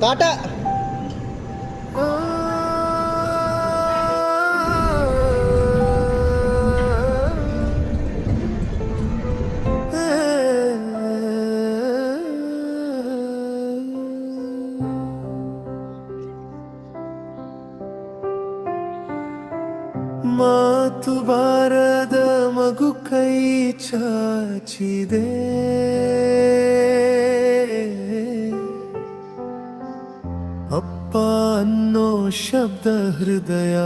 ಟಾಟಾ ಮಾತು ಬಾರದ ಮಗು ಕೈ ಚಾಚಿದೆ. ಅಪ್ಪ ಅನ್ನೋ ಶಬ್ದ ಹೃದಯ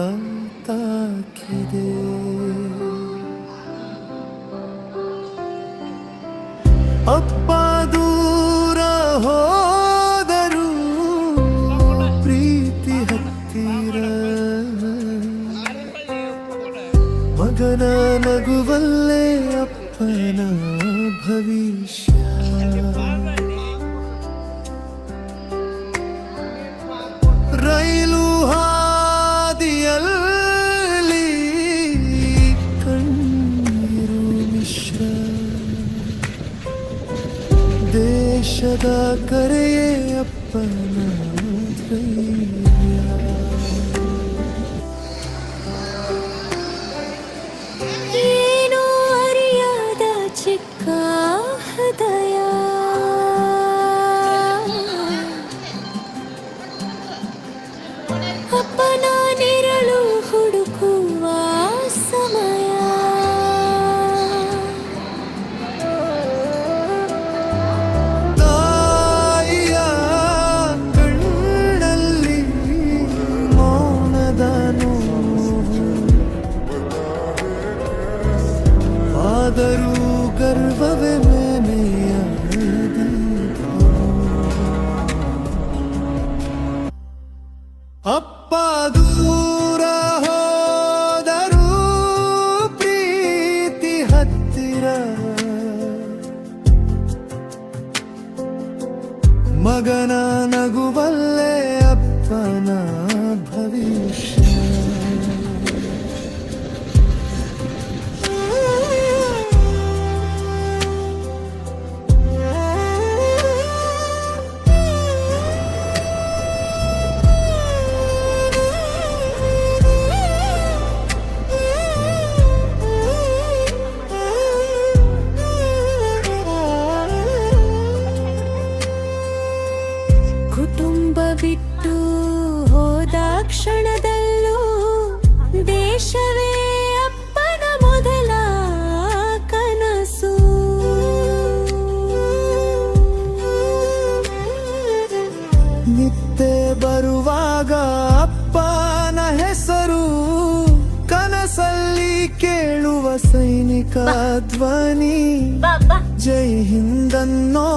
ತಾಕಿದೆ ಅಪ್ಪ ದೂರ ಹೋದರು ಪ್ರೀತಿ ಹತ್ತಿರ. ಮಗನ ನಗುವಲ್ಲೇ ಅಪ್ಪನ ಭವಿಷ್ಯ. सदा करे अपना ஏனோ அறியாத சிக்கா ಅಪ್ಪ ದೂರ ಹೋದರೂ ಪ್ರೀತಿ ಹತ್ತಿರ. ಮಗನ ನಗುವಲ್ಲೇ ಅಪ್ಪನ ಭವಿಷ್ಯ. ಕುಟುಂಬ ಬಿಟ್ಟು ಹೋದ ಕ್ಷಣದಲ್ಲೂ ದೇಶವೇ ಅಪ್ಪನ ಮೊದಲ ಕನಸು. ನಿತ್ಯ ಬರುವಾಗ ಅಪ್ಪನ ಹೆಸರು ಕನಸಲ್ಲಿ ಕೇಳುವ ಸೈನಿಕ ಧ್ವನಿ. ಜೈ ಹಿಂದನ್ನೋ